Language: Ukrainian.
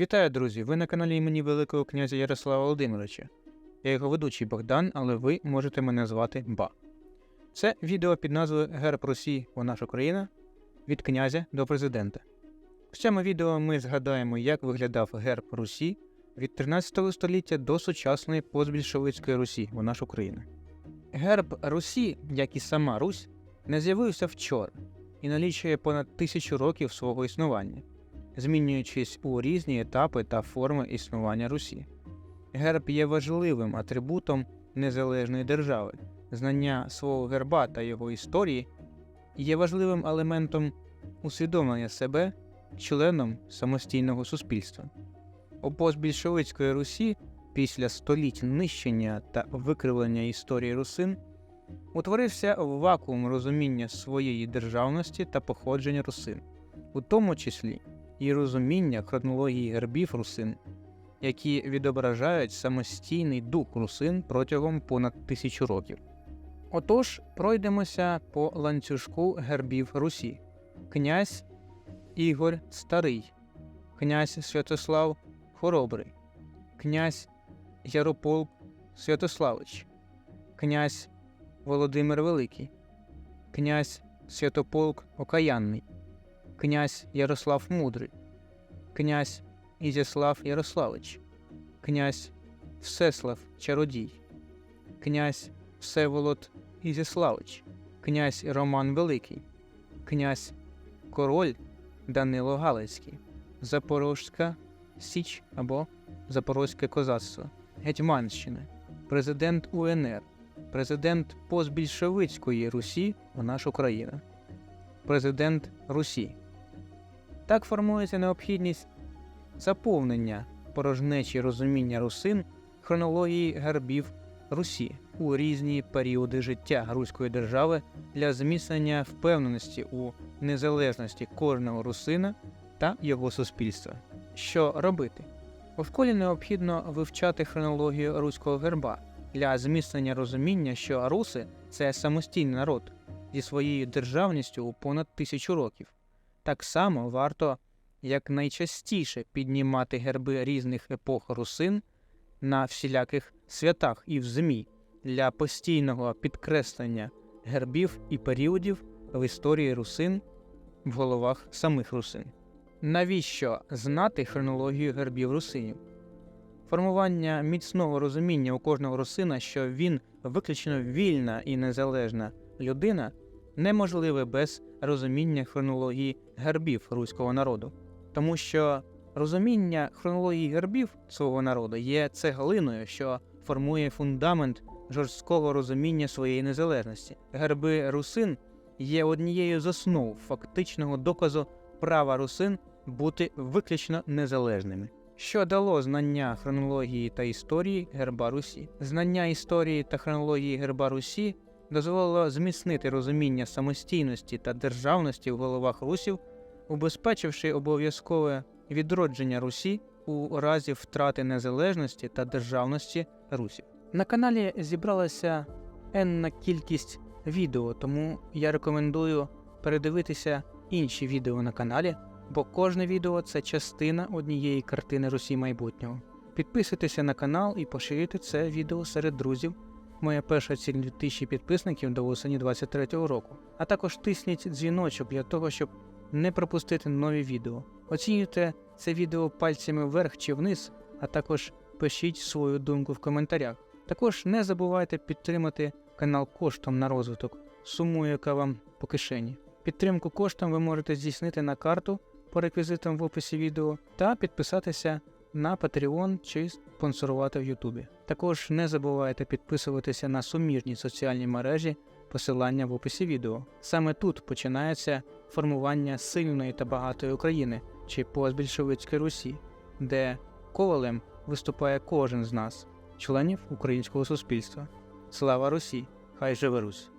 Вітаю, друзі! Ви на каналі імені Великого князя Ярослава Володимировича. Я його ведучий Богдан, але ви можете мене звати Ба. Це відео під назвою Герб Русі о наша Україна від князя до президента. В цьому відео ми згадаємо, як виглядав герб Русі від 13 століття до сучасної постбільшовицької Русі у нашу країну. Герб Русі, як і сама Русь, не з'явився вчора і налічує понад тисячу років свого існування змінюючись у різні етапи та форми існування Русі. Герб є важливим атрибутом незалежної держави. Знання свого герба та його історії є важливим елементом усвідомлення себе членом самостійного суспільства. У постбільшовицької Русі після століть нищення та викривлення історії русин утворився вакуум розуміння своєї державності та походження русин, у тому числі і розуміння хронології гербів русин, які відображають самостійний дух русин протягом понад тисячу років. Отож, пройдемося по ланцюжку гербів Русі: князь Ігор Старий, князь Святослав Хоробрий, князь Ярополк Святославич, князь Володимир Великий, князь Святополк Окаянний, князь Ярослав Мудрий, князь Ізяслав Ярославич, князь Всеслав Чародій, князь Всеволод Ізяславич, князь Роман Великий, князь Король Данило Галицький, Запорозька Січ або Запорозьке козацтво, Гетьманщина, президент УНР, президент постбільшовицької Русі в нашу країну, президент Русі. Так формується необхідність заповнення порожнечі розуміння русин хронології гербів Русі у різні періоди життя Руської держави для зміцнення впевненості у незалежності кожного русина та його суспільства. Що робити? У школі необхідно вивчати хронологію руського герба для зміцнення розуміння, що руси це самостійний народ зі своєю державністю у понад тисячу років. Так само варто якнайчастіше піднімати герби різних епох русин на всіляких святах і в ЗМІ для постійного підкреслення гербів і періодів в історії русин в головах самих русин. Навіщо знати хронологію гербів русинів? Формування міцного розуміння у кожного русина, що він виключно вільна і незалежна людина, неможливе без розуміння хронології гербів руського народу, тому що розуміння хронології гербів свого народу є цеглиною, що формує фундамент жорсткого розуміння своєї незалежності. Герби русин є однією з основ фактичного доказу права русин бути виключно незалежними. Що дало знання хронології та історії герба Русі? Знання історії та хронології герба Русі дозволило зміцнити розуміння самостійності та державності в головах русів, убезпечивши обов'язкове відродження Русі у разі втрати незалежності та державності русів. На каналі зібралася енна кількість відео, тому я рекомендую передивитися інші відео на каналі, бо кожне відео це частина однієї картини Русі майбутнього. Підписуйтеся на канал і поширюйте це відео серед друзів. Моя перша ціль 2000 підписників до осені 23-го року. А також тисніть дзвіночок для того, щоб не пропустити нові відео. Оцінюйте це відео пальцями вверх чи вниз, а також пишіть свою думку в коментарях. Також не забувайте підтримати канал коштом на розвиток, суму, яка вам по кишені. Підтримку коштом ви можете здійснити на карту по реквізитам в описі відео та підписатися на Patreon чи спонсорувати в Ютубі. Також не забувайте підписуватися на суміжні соціальні мережі, посилання в описі відео. Саме тут починається формування сильної та багатої України чи постбільшовицької Русі, де ковалем виступає кожен з нас, членів українського суспільства. Слава Русі! Хай живе Русь!